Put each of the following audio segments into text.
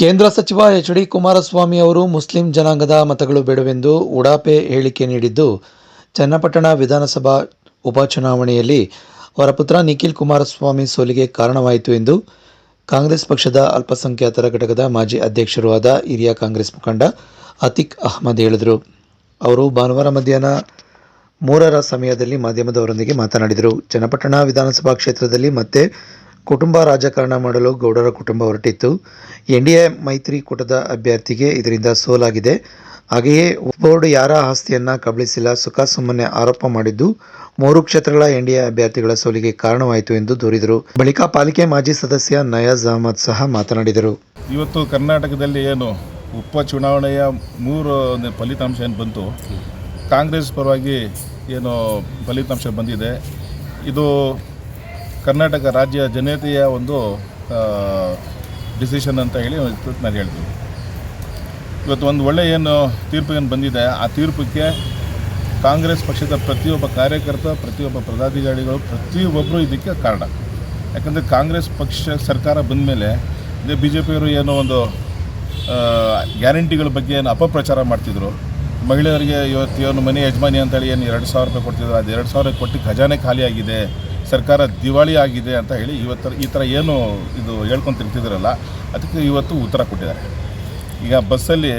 ಕೇಂದ್ರ ಸಚಿವ H D Kumaraswamy ಅವರು ಮುಸ್ಲಿಂ ಜನಾಂಗದ ಮತಗಳು ಬೇಡವೆಂದು ಉಡಾಪೆ ಹೇಳಿಕೆ ನೀಡಿದ್ದು, ಚನ್ನಪಟ್ಟಣ ವಿಧಾನಸಭಾ ಉಪಚುನಾವಣೆಯಲ್ಲಿ ಅವರ ಪುತ್ರ ನಿಖಿಲ್ ಕುಮಾರಸ್ವಾಮಿ ಸೋಲಿಗೆ ಕಾರಣವಾಯಿತು ಎಂದು ಕಾಂಗ್ರೆಸ್ ಪಕ್ಷದ ಅಲ್ಪಸಂಖ್ಯಾತರ ಘಟಕದ ಮಾಜಿ ಅಧ್ಯಕ್ಷರೂ ಆದ ಹಿರಿಯ ಕಾಂಗ್ರೆಸ್ ಮುಖಂಡ ಅತಿಕ್ ಅಹ್ಮದ್ ಹೇಳಿದರು. ಅವರು ಭಾನುವಾರ ಮಧ್ಯಾಹ್ನ ಮೂರರ ಸಮಯದಲ್ಲಿ ಮಾಧ್ಯಮದವರೊಂದಿಗೆ ಮಾತನಾಡಿದರು. ಚನ್ನಪಟ್ಟಣ ವಿಧಾನಸಭಾ ಕ್ಷೇತ್ರದಲ್ಲಿ ಮತ್ತೆ ಕುಟುಂಬ ರಾಜಕಾರಣ ಮಾಡಲು ಗೌಡರ ಕುಟುಂಬ ಹೊರಟಿತ್ತು. ಎನ್ಡಿಎ ಮೈತ್ರಿಕೂಟದ ಅಭ್ಯರ್ಥಿಗೆ ಇದರಿಂದ ಸೋಲಾಗಿದೆ. ಹಾಗೆಯೇ ಬೋರ್ಡ್ ಯಾರ ಆಸ್ತಿಯನ್ನ ಕಬಳಿಸಿಲ್ಲ ಸುಖ ಸುಮ್ಮನೆ ಆರೋಪ ಮಾಡಿದ್ದು ಮೂರು ಕ್ಷೇತ್ರಗಳ ಎನ್ಡಿಎ ಅಭ್ಯರ್ಥಿಗಳ ಸೋಲಿಗೆ ಕಾರಣವಾಯಿತು ಎಂದು ದೂರಿದರು. ಬಳಿಕ ಪಾಲಿಕೆ ಮಾಜಿ ಸದಸ್ಯ ನಯಾಜ್ ಅಹಮದ್ ಸಹ ಮಾತನಾಡಿದರು. ಇವತ್ತು ಕರ್ನಾಟಕದಲ್ಲಿ ಏನು ಉಪ ಚುನಾವಣೆಯ ಮೂರು ಫಲಿತಾಂಶ ಏನು ಬಂತು? ಕಾಂಗ್ರೆಸ್ ಪರವಾಗಿ ಏನು ಫಲಿತಾಂಶ ಬಂದಿದೆ. ಇದು ಕರ್ನಾಟಕ ರಾಜ್ಯ ಜನತೆಯ ಒಂದು ಡಿಸಿಷನ್ ಅಂತ ಹೇಳಿ ನಾನು ಹೇಳ್ತೀನಿ ಇವತ್ತು ಒಂದು ಒಳ್ಳೆ ಏನು ತೀರ್ಪು ಏನು ಬಂದಿದೆ, ಆ ತೀರ್ಪಕ್ಕೆ ಕಾಂಗ್ರೆಸ್ ಪಕ್ಷದ ಪ್ರತಿಯೊಬ್ಬ ಕಾರ್ಯಕರ್ತ, ಪ್ರತಿಯೊಬ್ಬ ಪದಾಧಿಕಾರಿಗಳು, ಪ್ರತಿಯೊಬ್ಬರು ಇದಕ್ಕೆ ಕಾರಣ. ಯಾಕಂದರೆ ಕಾಂಗ್ರೆಸ್ ಪಕ್ಷ ಸರ್ಕಾರ ಬಂದ ಮೇಲೆ ಇದೇ ಬಿ ಜೆ ಪಿಯವರು ಏನೋ ಒಂದು ಗ್ಯಾರಂಟಿಗಳ ಬಗ್ಗೆ ಏನು ಅಪಪ್ರಚಾರ ಮಾಡ್ತಿದ್ರು. ಮಹಿಳೆಯರಿಗೆ ಇವತ್ತು ಏನು ಮನೆ ಯಜಮಾನಿ ಅಂತೇಳಿ ಏನು ಎರಡು ಸಾವಿರ ರೂಪಾಯಿ ಕೊಡ್ತಿದ್ರು, ಅದು ಎರಡು ಸಾವಿರ ಕೊಟ್ಟು ಖಜಾನೆ ಖಾಲಿ ಆಗಿದೆ. ಸರ್ಕಾರ ದಿವಾಳಿ ಆಗಿದೆ ಅಂತ ಹೇಳಿ ಇವತ್ತು ಈ ಥರ ಏನು ಇದು ಹೇಳ್ಕೊಂಡು ಅದಕ್ಕೆ ಇವತ್ತು ಉತ್ತರ ಕೊಟ್ಟಿದ್ದಾರೆ. ಈಗ ಬಸ್ಸಲ್ಲಿ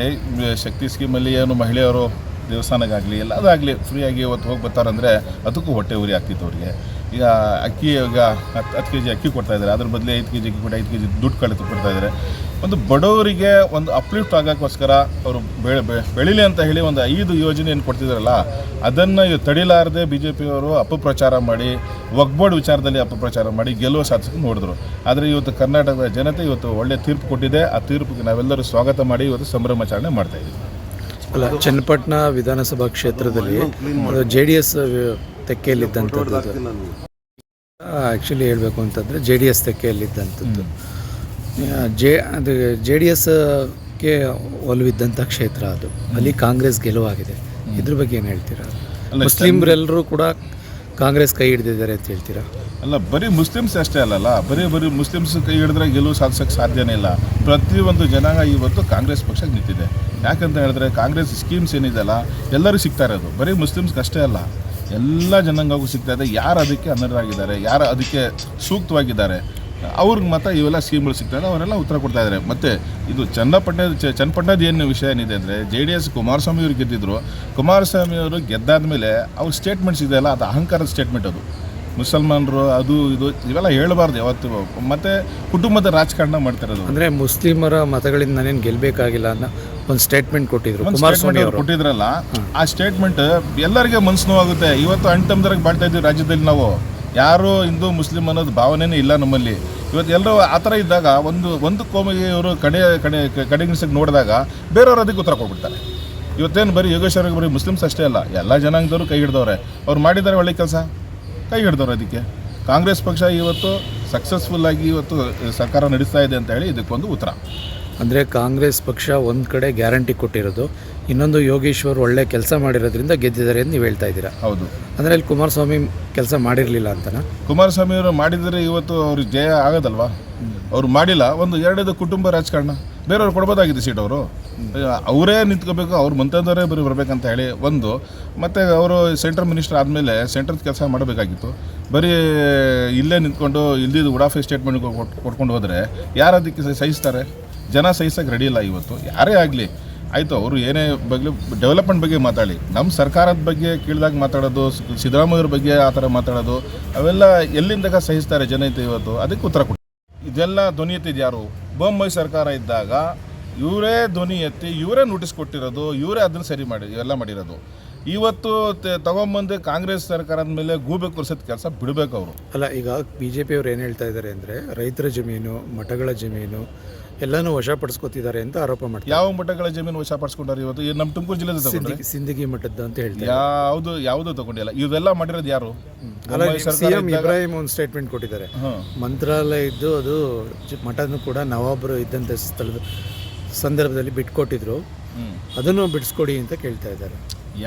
ಶಕ್ತಿ ಸ್ಕೀಮಲ್ಲಿ ಏನು ಮಹಿಳೆಯರು ದೇವಸ್ಥಾನಕ್ಕಾಗಲಿ ಎಲ್ಲದಾಗಲಿ ಫ್ರೀಯಾಗಿ ಇವತ್ತು ಹೋಗಿ ಬರ್ತಾರಂದರೆ ಅದಕ್ಕೂ ಹೊಟ್ಟೆ ಉರಿ ಆಗ್ತಿತ್ತು ಅವರಿಗೆ. ಈಗ ಅಕ್ಕಿ, ಈಗ ಹತ್ತು ಹತ್ತು ಕೆ ಜಿ ಅಕ್ಕಿ ಕೊಡ್ತಾಯಿದ್ದಾರೆ ಅದ್ರ ಬದಲು ಐದು ಕೆ ಜಿ ಅಕ್ಕಿ ಕೊಟ್ಟು ಐದು ಕೆ ಜಿ ದುಡ್ಡು ಕಳೆದು ಕೊಡ್ತಾ ಇದ್ದಾರೆ. ಒಂದು ಬಡವರಿಗೆ ಒಂದು ಅಪ್ಲಿಫ್ಟ್ ಆಗೋಕ್ಕೋಸ್ಕರ ಅವರು ಬೆಳೆ ಬೆಳಿಲಿ ಅಂತ ಹೇಳಿ ಒಂದು ಐದು ಯೋಜನೆಯನ್ನು ಕೊಡ್ತಿದ್ದಾರಲ್ಲ ಅದನ್ನು ತಡಿಲಾರದೆ ಬಿ ಜೆ ಪಿಯವರು ಅಪಪ್ರಚಾರ ಮಾಡಿ ಒಗ್ಬೋರ್ಡ್ ವಿಚಾರದಲ್ಲಿ ಅಪಪ್ರಚಾರ ಮಾಡಿ ಗೆಲುವು ಸಾಧಿಸೋಕೆ ನೋಡಿದ್ರು. ಆದರೆ ಇವತ್ತು ಕರ್ನಾಟಕದ ಜನತೆ ಇವತ್ತು ಒಳ್ಳೆ ತೀರ್ಪು ಕೊಟ್ಟಿದೆ, ಆ ತೀರ್ಪಿಗೆ ನಾವೆಲ್ಲರೂ ಸ್ವಾಗತ ಮಾಡಿ ಇವತ್ತು ಸಂಭ್ರಮಾಚರಣೆ ಮಾಡ್ತಾ ಇದ್ದೀವಿ. ಅಲ್ಲ, ಚನ್ನಪಟ್ಟಣ ವಿಧಾನಸಭಾ ಕ್ಷೇತ್ರದಲ್ಲಿ ಜೆ ಡಿ ಎಸ್ ಆ್ಯಕ್ಚುಲಿ ಹೇಳಬೇಕು ಅಂತಂದರೆ ಜೆ ಡಿ ಎಸ್ ತೆಕ್ಕೆಯಲ್ಲಿದ್ದಂಥದ್ದು. ಜೆ ಅದು ಜೆ ಡಿ ಎಸ್ಗೆ ಒಲವಿದ್ದಂಥ ಕ್ಷೇತ್ರ ಅದು. ಅಲ್ಲಿ ಕಾಂಗ್ರೆಸ್ ಗೆಲುವಾಗಿದೆ. ಇದ್ರ ಬಗ್ಗೆ ಏನು ಹೇಳ್ತೀರಾ? ಮುಸ್ಲಿಮ್ರೆಲ್ಲರೂ ಕೂಡ ಕಾಂಗ್ರೆಸ್ ಕೈ ಹಿಡಿದಿದ್ದಾರೆ ಅಂತ ಹೇಳ್ತೀರಾ? ಅಲ್ಲ ಬರೀ ಮುಸ್ಲಿಮ್ಸ್ ಅಷ್ಟೇ ಅಲ್ಲಲ್ಲ ಬರೀ ಬರೀ ಮುಸ್ಲಿಮ್ಸ್ ಕೈ ಹಿಡಿದ್ರೆ ಗೆಲುವು ಸಾಧಿಸೋಕ್ಕೆ ಸಾಧ್ಯನೇ ಇಲ್ಲ. ಪ್ರತಿಯೊಂದು ಜನಾಂಗ ಇವತ್ತು ಕಾಂಗ್ರೆಸ್ ಪಕ್ಷಕ್ಕೆ ನಿಂತಿದೆ. ಯಾಕಂತ ಹೇಳಿದ್ರೆ ಕಾಂಗ್ರೆಸ್ ಸ್ಕೀಮ್ಸ್ ಏನಿದೆಯಲ್ಲ ಎಲ್ಲರೂ ಸಿಗ್ತಾ ಇರೋದು. ಬರೀ ಮುಸ್ಲಿಮ್ಸ್ಗೆ ಅಷ್ಟೇ ಅಲ್ಲ ಎಲ್ಲ ಜನಾಂಗಕ್ಕೂ ಸಿಗ್ತಾ ಇದೆ. ಯಾರು ಅದಕ್ಕೆ ಅನರ್ಹರಾಗಿದ್ದಾರೆ ಯಾರು ಅದಕ್ಕೆ ಸೂಕ್ತವಾಗಿದ್ದಾರೆ ಅವ್ರಿಗೆ ಮಾತ್ರ ಇವೆಲ್ಲ ಸ್ಕೀಮ್ಗಳು ಸಿಗ್ತಾ ಇದೆ ಅವರೆಲ್ಲ ಉತ್ತರ ಕೊಡ್ತಾ ಇದ್ದಾರೆ. ಮತ್ತು ಇದು ಚನ್ನಪಟ್ಟಣ ಚ- ಚನ್ನಪಟ್ಟಣದ ಏನು ವಿಷಯ ಏನಿದೆ ಅಂದರೆ ಜೆ ಡಿ ಎಸ್ ಕುಮಾರಸ್ವಾಮಿ ಅವರು ಗೆದ್ದಿದ್ರು. ಕುಮಾರಸ್ವಾಮಿ ಅವರು ಗೆದ್ದಾದ ಮೇಲೆ ಅವ್ರ ಸ್ಟೇಟ್ಮೆಂಟ್ಸ್ ಇದೆಯಲ್ಲ ಅದು ಅಹಂಕಾರದ ಸ್ಟೇಟ್ಮೆಂಟ್ ಅದು. ಮುಸಲ್ಮಾನರು ಅದು ಇದು ಇವೆಲ್ಲ ಹೇಳಬಾರ್ದು ಯಾವತ್ತು. ಮತ್ತು ಕುಟುಂಬದ ರಾಜಕಾರಣ ಮಾಡ್ತಿರೋದು ಅಂದರೆ ಮುಸ್ಲಿಮರ ಮತಗಳಿಂದ ನಾನೇನು ಗೆಲ್ಲಬೇಕಾಗಿಲ್ಲ ಅನ್ನೋ ಒಂದು ಸ್ಟೇಟ್ಮೆಂಟ್ ಕೊಟ್ಟಿದ್ರು ಕುಮಾರಸ್ವಾಮಿ ಅವರು. ಕೊಟ್ಟಿದ್ರಲ್ಲ ಆ ಸ್ಟೇಟ್ಮೆಂಟ್ ಎಲ್ಲರಿಗೆ ಮನಸ್ಸು ನೋವಾಗುತ್ತೆ. ಇವತ್ತು ಅಣ್ತಮ್ದರಾಗಿ ಬಾಳ್ತಾ ಇದ್ದೀವಿ ರಾಜ್ಯದಲ್ಲಿ ನಾವು. ಯಾರು ಹಿಂದೂ ಮುಸ್ಲಿಂ ಅನ್ನೋದು ಭಾವನೆನೇ ಇಲ್ಲ ನಮ್ಮಲ್ಲಿ. ಇವತ್ತು ಎಲ್ಲರೂ ಆ ಥರ ಇದ್ದಾಗ ಒಂದು ಒಂದು ಕೋಮಿಗೆ ಇವರು ಕಡೆ ಕಡೆ ಕಡೆಗಿಣಿಸಕ್ಕೆ ನೋಡಿದಾಗ ಬೇರೆಯವರು ಅದಕ್ಕೆ ಉತ್ತರ ಕೊಟ್ಬಿಡ್ತಾರೆ. ಇವತ್ತೇನು ಬರೀ ಯೋಗೇಶ್ವರಿಗೆ ಬರೀ ಮುಸ್ಲಿಮ್ಸ್ ಅಷ್ಟೇ ಅಲ್ಲ, ಎಲ್ಲ ಜನಾಂಗದವರು ಕೈ ಹಿಡ್ದವ್ರೆ. ಅವ್ರು ಮಾಡಿದ್ದಾರೆ ಒಳ್ಳೆ ಕೆಲಸ, ಕೈ ಹಿಡ್ದವ್ರು ಅದಕ್ಕೆ. ಕಾಂಗ್ರೆಸ್ ಪಕ್ಷ ಇವತ್ತು ಸಕ್ಸಸ್ಫುಲ್ಲಾಗಿ ಇವತ್ತು ಸರ್ಕಾರ ನಡೆಸ್ತಾ ಇದೆ ಅಂತ ಹೇಳಿ ಇದಕ್ಕೊಂದು ಉತ್ತರ. ಅಂದರೆ ಕಾಂಗ್ರೆಸ್ ಪಕ್ಷ ಒಂದು ಕಡೆ ಗ್ಯಾರಂಟಿ ಕೊಟ್ಟಿರೋದು ಇನ್ನೊಂದು ಯೋಗೇಶ್ವರ್ ಒಳ್ಳೆ ಕೆಲಸ ಮಾಡಿರೋದ್ರಿಂದ ಗೆದ್ದಿದ್ದಾರೆ ಅಂತ ನೀವು ಹೇಳ್ತಾ ಇದ್ದೀರಾ? ಹೌದು. ಅಂದರೆ ಇಲ್ಲಿ ಕುಮಾರಸ್ವಾಮಿ ಕೆಲಸ ಮಾಡಿರಲಿಲ್ಲ ಅಂತನಾ? ಕುಮಾರಸ್ವಾಮಿ ಅವರು ಮಾಡಿದರೆ ಇವತ್ತು ಅವ್ರಿಗೆ ಜಯ ಆಗೋದಲ್ವಾ? ಅವ್ರು ಮಾಡಿಲ್ಲ ಒಂದು ಎರಡದು ಕುಟುಂಬ ರಾಜಕಾರಣ. ಬೇರೆಯವ್ರು ಕೊಡ್ಬೋದಾಗಿದೆ ಸೀಟ್ ಅವರು. ಅವರೇ ನಿಂತ್ಕೋಬೇಕು ಅವ್ರು ಮುಂತಾದವರೇ ಬರೀ ಬರಬೇಕಂತ ಹೇಳಿ ಒಂದು. ಮತ್ತು ಅವರು ಸೆಂಟ್ರಲ್ ಮಿನಿಸ್ಟರ್ ಆದಮೇಲೆ ಸೆಂಟ್ರಲ್ ಕೆಲಸ ಮಾಡಬೇಕಾಗಿತ್ತು. ಬರೀ ಇಲ್ಲೇ ನಿಂತ್ಕೊಂಡು ಇಲ್ದಿದ್ದು ಉಡಾಫೆ ಸ್ಟೇಟ್ಮೆಂಟ್ ಕೊಟ್ಕೊಂಡು ಹೋದರೆ ಯಾರು ಅದಕ್ಕೆ ಸಹಿಸ್ತಾರೆ? ಜನ ಸಹಿಸಕ್ಕೆ ರೆಡಿ ಇಲ್ಲ ಇವತ್ತು. ಯಾರೇ ಆಗಲಿ, ಆಯಿತು, ಅವರು ಏನೇ ಬಗ್ಗೆ ಡೆವಲಪ್ಮೆಂಟ್ ಬಗ್ಗೆ ಮಾತಾಡಿ. ನಮ್ಮ ಸರ್ಕಾರದ ಬಗ್ಗೆ ಕೇಳಿದಾಗ ಮಾತಾಡೋದು, ಸಿದ್ದರಾಮಯ್ಯವ್ರ ಬಗ್ಗೆ ಆ ಥರ ಮಾತಾಡೋದು, ಅವೆಲ್ಲ ಎಲ್ಲಿಂದಾಗ ಸಹಿಸ್ತಾರೆ ಜನತೆ ಇವತ್ತು? ಅದಕ್ಕೆ ಉತ್ತರ ಕೊಟ್ಟು ಇದೆಲ್ಲ ಧ್ವನಿ ಎತ್ತಿದ್ದು ಯಾರು? ಬೊಂಬೈ ಸರ್ಕಾರ ಇದ್ದಾಗ ಇವರೇ ಧ್ವನಿ ಎತ್ತಿ, ಇವರೇ ನೋಟಿಸ್ ಕೊಟ್ಟಿರೋದು, ಇವರೇ ಅದನ್ನು ಸರಿ ಮಾಡಿ ಇವೆಲ್ಲ ಮಾಡಿರೋದು. ಇವತ್ತು ತಗೊಂಬಂದು ಕಾಂಗ್ರೆಸ್ ಸರ್ಕಾರದ ಮೇಲೆ ಗೂಬೆ ಕೂರಿಸೋದು ಕೆಲಸ ಬಿಡಬೇಕು ಅವರು. ಅಲ್ಲ, ಈಗ ಬಿ ಜೆ ಪಿಯವ್ರು ಏನು ಹೇಳ್ತಾ ಇದ್ದಾರೆ ಅಂದರೆ ರೈತರ ಜಮೀನು, ಮಠಗಳ ಜಮೀನು ಎಲ್ಲನೂ ವಶಪಡಿಸ್ಕೊತಿದ್ದಾರೆ ಅಂತ ಆರೋಪ ಮಾಡ್ತಾರೆ. ಯಾವ ಮಠಗಳ ಜಮೀನು ವಶಪಡಿಸ್ಕೊಂಡಾರೆ ಇವತ್ತು? ಈ ನಮ್ಮ ತುಮಕೂರು ಜಿಲ್ಲೆದ ತಗೊಂಡ್ರೆ. ಸಿಂದಗಿ ಸಿಂದಗಿ ಮಠದ್ದು ಅಂತ ಹೇಳ್ತಾರೆ. ಯಾವುದು ಯಾವುದು ತಗೊಂಡಿಲ್ಲ. ಇವೆಲ್ಲ ಮಾಡಿರೋದು ಯಾರು? ಸಿಎಂ ಇಬ್ರಾಹಿಂ ಒಂದು ಸ್ಟೇಟ್ಮೆಂಟ್ ಕೊಟ್ಟಿದ್ದಾರೆ. ಮಂತ್ರಾಲಯ ಇದ್ದು ಅದು ಮಠನೂ ಕೂಡ ನವಾಬರು ಇದ್ದಂಥ ಸ್ಥಳದ ಸಂದರ್ಭದಲ್ಲಿ ಬಿಟ್ಕೊಟ್ಟಿದ್ರು. ಅದನ್ನು ಬಿಡಿಸ್ಕೊಡಿ ಅಂತ ಕೇಳ್ತಾ ಇದ್ದಾರೆ.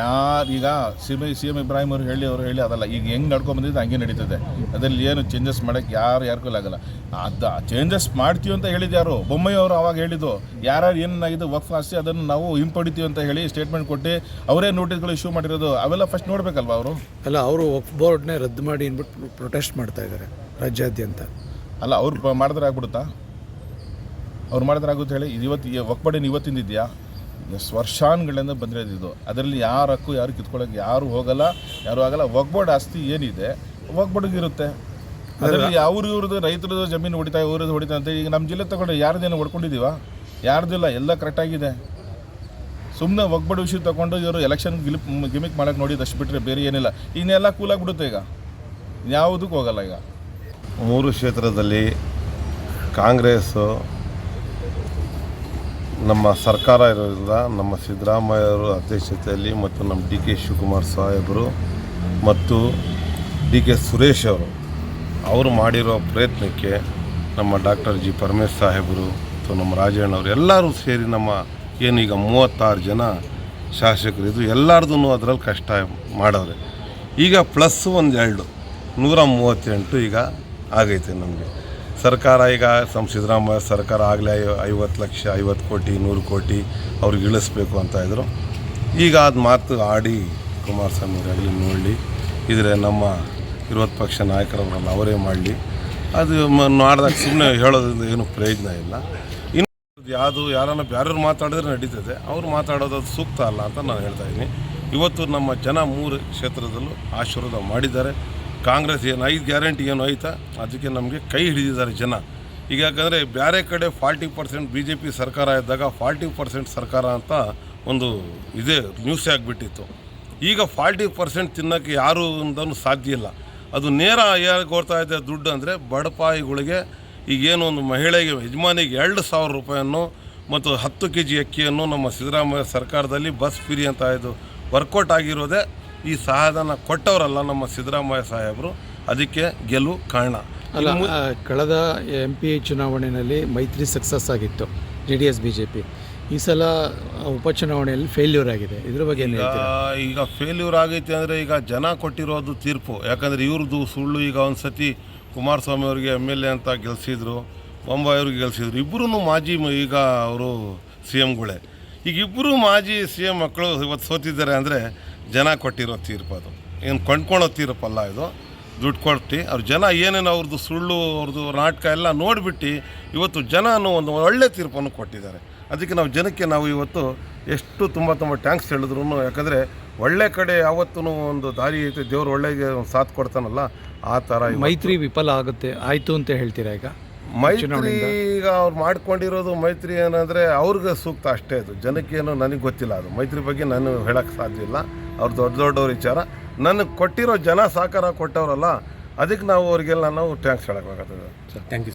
ಯಾರು ಈಗ C M C M Ibrahim ಅವರು ಹೇಳಿ ಅವರು ಹೇಳಿ ಅದಲ್ಲ. ಈಗ ಹೆಂಗೆ ನಡ್ಕೊಂಡು ಬಂದಿದ್ದು ಹಂಗೆ ನಡೀತದೆ. ಅದರಲ್ಲಿ ಏನು ಚೇಂಜಸ್ ಮಾಡೋಕ್ಕೆ ಯಾರು ಯಾರಿಗೂ ಆಗಲ್ಲ. ಅದು ಚೇಂಜಸ್ ಮಾಡ್ತೀವಿ ಅಂತ ಹೇಳಿದ್ದು ಯಾರು? ಬೊಮ್ಮಾಯಿ ಅವರು ಅವಾಗ ಹೇಳಿದ್ದು ಯಾರ್ಯಾರು ಏನಾಗಿದೆ ವಕ್ಫ್ ಆಸ್ತಿ ಅದನ್ನು ನಾವು ಹಿಂಪಡಿತೀವಿ ಅಂತ ಹೇಳಿ ಸ್ಟೇಟ್ಮೆಂಟ್ ಕೊಟ್ಟು ಅವರೇ ನೋಟಿಸ್ಗಳು ಇಶ್ಯೂ ಮಾಡಿರೋದು. ಅವೆಲ್ಲ ಫಸ್ಟ್ ನೋಡ್ಬೇಕಲ್ವಾ ಅವರು? ಅಲ್ಲ ಅವರು ವಕ್ಫ್ ಬೋರ್ಡ್ನೇ ರದ್ದು ಮಾಡಿ ಅಂದ್ಬಿಟ್ಟು ಪ್ರೊಟೆಸ್ಟ್ ಮಾಡ್ತಾ ಇದ್ದಾರೆ ರಾಜ್ಯಾದ್ಯಂತ. ಅಲ್ಲ ಅವ್ರು ಮಾಡಿದ್ರೆ ಆಗ್ಬಿಡುತ್ತಾ? ಅವ್ರು ಮಾಡಿದ್ರೆ ಆಗುತ್ತೆ ಹೇಳಿ? ಇದು ಇವತ್ತು ಒಕ್ಕಬಡಿನ ಇವತ್ತಿಂದ ಇದೆಯಾ ವರ್ಷಾನುಗಳಿಂದ ಬಂದಿರೋದು ಇದು. ಅದರಲ್ಲಿ ಯಾರ ಹಕ್ಕು ಯಾರು ಕಿತ್ಕೊಳ್ಳೋಕೆ ಯಾರು ಹೋಗಲ್ಲ ಯಾರು ಆಗಲ್ಲ ಒಗ್ಬೋರ್ಡ್ ಆಸ್ತಿ ಏನಿದೆ ಒಗ್ಬೋರ್ಡ್ಗೆ ಇರುತ್ತೆ. ಅದರಲ್ಲಿ ಅವ್ರ ಇವ್ರದ್ದು ರೈತರದ್ದು ಜಮೀನು ಹೊಡಿತಾ ಇವ್ರದ್ದು ಹೊಡಿತಾ ಅಂತ ಈಗ ನಮ್ಮ ಜಿಲ್ಲೆ ತಗೊಂಡು ಯಾರ್ದೇನು ಹೊಡ್ಕೊಂಡಿದ್ದೀವ? ಯಾರ್ದಿಲ್ಲ ಎಲ್ಲ ಕರೆಕ್ಟಾಗಿದೆ ಸುಮ್ಮನೆ ಒಗ್ಬಡ ವಿಷಯ ತಗೊಂಡು ಇವರು ಎಲೆಕ್ಷನ್ ಗಿಲಿಪ್ ಗಿಮಿಕ್ ಮಾಡೋಕೆ ನೋಡಿದಷ್ಟು ಬಿಟ್ಟರೆ ಬೇರೆ ಏನಿಲ್ಲ. ಇನ್ನೆಲ್ಲ ಕೂಲಾಗ್ಬಿಡುತ್ತೆ ಈಗ. ಯಾವುದಕ್ಕೂ ಹೋಗಲ್ಲ ಈಗ. ಮೂರು ಕ್ಷೇತ್ರದಲ್ಲಿ ಕಾಂಗ್ರೆಸ್ಸು ನಮ್ಮ ಸರ್ಕಾರ ಇರೋದ್ರಿಂದ ನಮ್ಮ ಸಿದ್ದರಾಮಯ್ಯವರು ಅಧ್ಯಕ್ಷತೆಯಲ್ಲಿ ಮತ್ತು ನಮ್ಮ ಡಿ ಕೆ ಶಿವಕುಮಾರ್ ಸಾಹೇಬರು ಮತ್ತು ಡಿ ಕೆ ಸುರೇಶ್ ಅವರು ಅವರು ಮಾಡಿರೋ ಪ್ರಯತ್ನಕ್ಕೆ ನಮ್ಮ ಡಾಕ್ಟರ್ ಜಿ ಪರಮೇಶ್ ಸಾಹೇಬರು ಮತ್ತು ನಮ್ಮ ರಾಜಣ್ಣವರು ಎಲ್ಲರೂ ಸೇರಿ ನಮ್ಮ ಏನೀಗ ಮೂವತ್ತಾರು ಜನ ಶಾಸಕರು ಇದು ಎಲ್ಲರದೂ ಅದರಲ್ಲಿ ಕಷ್ಟ ಮಾಡವ್ರೆ. ಈಗ ಪ್ಲಸ್ ಒಂದು ಎರಡು, ನೂರ ಮೂವತ್ತೆಂಟು ಈಗ ಆಗೈತೆ ನಮಗೆ. ಸರ್ಕಾರ ಈಗ ನಮ್ಮ ಸಿದ್ದರಾಮಯ್ಯ ಸರ್ಕಾರ ಆಗಲೇ ಐವತ್ತು ಲಕ್ಷ, ಐವತ್ತು ಕೋಟಿ, ನೂರು ಕೋಟಿ ಅವ್ರಿಗೆ ಇಳಿಸ್ಬೇಕು ಅಂತ ಇದ್ದರು ಈಗ ಅದು ಮಾತು ಆಡಿ ಕುಮಾರಸ್ವಾಮಿ ಆಗಲಿ ನೋಡಲಿ, ಇದ್ರೆ ನಮ್ಮ ವಿರೋಧ ಪಕ್ಷ ನಾಯಕರವರಲ್ಲ ಅವರೇ ಮಾಡಲಿ. ಅದು ಮಾಡಿದಾಗ ಸುಮ್ಮನೆ ಹೇಳೋದ್ರಿಂದ ಏನು ಪ್ರಯೋಜನ ಇಲ್ಲ. ಇನ್ನು ಯಾವುದು ಯಾರನ್ನ ಬೇರೆಯವ್ರು ಮಾತಾಡಿದ್ರೆ ನಡೀತದೆ. ಅವ್ರು ಮಾತಾಡೋದು ಅದು ಸೂಕ್ತ ಅಲ್ಲ ಅಂತ ನಾನು ಹೇಳ್ತಾ ಇದ್ದೀನಿ. ಇವತ್ತು ನಮ್ಮ ಜನ ಮೂರು ಕ್ಷೇತ್ರದಲ್ಲೂ ಆಶೀರ್ವಾದ ಮಾಡಿದ್ದಾರೆ. ಕಾಂಗ್ರೆಸ್ ಏನು ಐದು ಗ್ಯಾರಂಟಿ ಏನು ಆಯ್ತಾ ಅದಕ್ಕೆ ನಮಗೆ ಕೈ ಹಿಡಿದಿದ್ದಾರೆ ಜನ. ಈಗ ಯಾಕಂದರೆ ಬೇರೆ ಕಡೆ forty percent B J P ಸರ್ಕಾರ ಇದ್ದಾಗ ಫಾರ್ಟಿ ಪರ್ಸೆಂಟ್ ಸರ್ಕಾರ ಅಂತ ಒಂದು ಇದೇ ನ್ಯೂಸೇ ಆಗಿಬಿಟ್ಟಿತ್ತು. ಈಗ ಫಾರ್ಟಿ ಪರ್ಸೆಂಟ್ ತಿನ್ನೋಕ್ಕೆ ಯಾರು ಅಂತಲೂ ಸಾಧ್ಯ ಇಲ್ಲ. ಅದು ನೇರ ಯಾರು ಕೊಡ್ತಾ ಇದೆ ದುಡ್ಡು ಅಂದರೆ ಬಡಪಾಯಿಗಳಿಗೆ ಈಗೇನು ಒಂದು ಮಹಿಳೆಗೆ, ಯಜಮಾನಿಗೆ ಎರಡು ಸಾವಿರ ರೂಪಾಯಿಯನ್ನು ಮತ್ತು ಹತ್ತು ಕೆ ಜಿ ಅಕ್ಕಿಯನ್ನು ನಮ್ಮ ಸಿದ್ದರಾಮಯ್ಯ ಸರ್ಕಾರದಲ್ಲಿ ಬಸ್ ಫ್ರೀ ಅಂತ ಇದು ವರ್ಕೌಟ್ ಆಗಿರೋದೇ ಈ ಸಹಾಯಧನ ಕೊಟ್ಟವರಲ್ಲ ನಮ್ಮ ಸಿದ್ದರಾಮಯ್ಯ ಸಾಹೇಬರು ಅದಕ್ಕೆ ಗೆಲುವು ಕಾರಣ. ಅಲ್ಲ ಕಳೆದ ಎಂ ಪಿ ಚುನಾವಣೆಯಲ್ಲಿ ಮೈತ್ರಿ ಸಕ್ಸಸ್ ಆಗಿತ್ತು J D S B J P ಈ ಸಲ ಉಪಚುನಾವಣೆಯಲ್ಲಿ ಫೇಲ್ಯೂರ್ ಆಗಿದೆ. ಇದ್ರ ಬಗ್ಗೆ ಏನು ಈಗ ಹೇಳ್ತೀರಾ? ಈಗ ಫೇಲ್ಯೂರ್ ಆಗೈತೆ ಅಂದರೆ ಈಗ ಜನ ಕೊಟ್ಟಿರೋದು ತೀರ್ಪು. ಯಾಕಂದರೆ ಇವ್ರದ್ದು ಸುಳ್ಳು ಈಗ ಒಂದು ಸತಿ ಕುಮಾರಸ್ವಾಮಿ ಅವರಿಗೆ ಎಂ ಎಲ್ ಎ ಅಂತ ಗೆಲ್ಸಿದ್ರು ಬೊಂಬಾಯಿ ಅವ್ರಿಗೆ ಗೆಲ್ಸಿದ್ರು. ಇಬ್ಬರೂ ಮಾಜಿ ಈಗ ಅವರು ಸಿ ಎಮ್ಗಳೇ ಈಗ ಇಬ್ಬರು ಮಾಜಿ ಸಿ ಎಂ ಮಕ್ಕಳು ಇವತ್ತು ಸೋತಿದ್ದಾರೆ ಅಂದರೆ ಜನ ಕೊಟ್ಟಿರೋ ತೀರ್ಪು ಅದು. ಏನು ಕೊಂಡ್ಕೊಳ್ಳೋ ತೀರ್ಪಲ್ಲ ಇದು. ದುಡ್ಡು ಕೊಟ್ಟು, ಅವ್ರ ಜನ ಏನೇನು ಅವ್ರದ್ದು ಸುಳ್ಳು ಅವ್ರದ್ದು ನಾಟಕ ಎಲ್ಲ ನೋಡಿಬಿಟ್ಟು ಇವತ್ತು ಜನ ಅನ್ನೋ ಒಂದು ಒಳ್ಳೆ ತೀರ್ಪನ್ನು ಕೊಟ್ಟಿದ್ದಾರೆ. ಅದಕ್ಕೆ ನಾವು ಜನಕ್ಕೆ ನಾವು ಇವತ್ತು ಎಷ್ಟು ತುಂಬ ತುಂಬ ಟ್ಯಾಂಕ್ಸ್ ಹೇಳಿದ್ರು ಯಾಕಂದರೆ ಒಳ್ಳೆ ಕಡೆ ಯಾವತ್ತೂ ಒಂದು ದಾರಿ ಐತೆ, ದೇವ್ರು ಒಳ್ಳೆಗೆ ಸಾಥ್ ಕೊಡ್ತಾನಲ್ಲ, ಆ ಥರ ಮೈತ್ರಿ ವಿಫಲ ಆಗುತ್ತೆ, ಆಯಿತು ಅಂತ ಹೇಳ್ತೀರಾ ಈಗ? ಮೈತ್ರಿ ಈಗ ಅವ್ರು ಮಾಡ್ಕೊಂಡಿರೋದು ಮೈತ್ರಿ ಏನಂದರೆ ಅವ್ರಿಗೆ ಸೂಕ್ತ ಅಷ್ಟೇ ಅದು. ಜನಕ್ಕೇನು ನನಗೆ ಗೊತ್ತಿಲ್ಲ ಅದು. ಮೈತ್ರಿ ಬಗ್ಗೆ ನಾನು ಹೇಳೋಕ್ಕೆ ಸಾಧ್ಯ ಇಲ್ಲ. ಅವ್ರು ದೊಡ್ಡ ದೊಡ್ಡವ್ರ ವಿಚಾರ. ನನಗೆ ಕೊಟ್ಟಿರೋ ಜನ ಸಹಕಾರ ಕೊಟ್ಟವರಲ್ಲ ಅದಕ್ಕೆ ನಾವು ಅವ್ರಿಗೆಲ್ಲ ನಾವು ಟ್ಯಾಂಕ್ಸ್ ಸರ್ ಥ್ಯಾಂಕ್ ಯು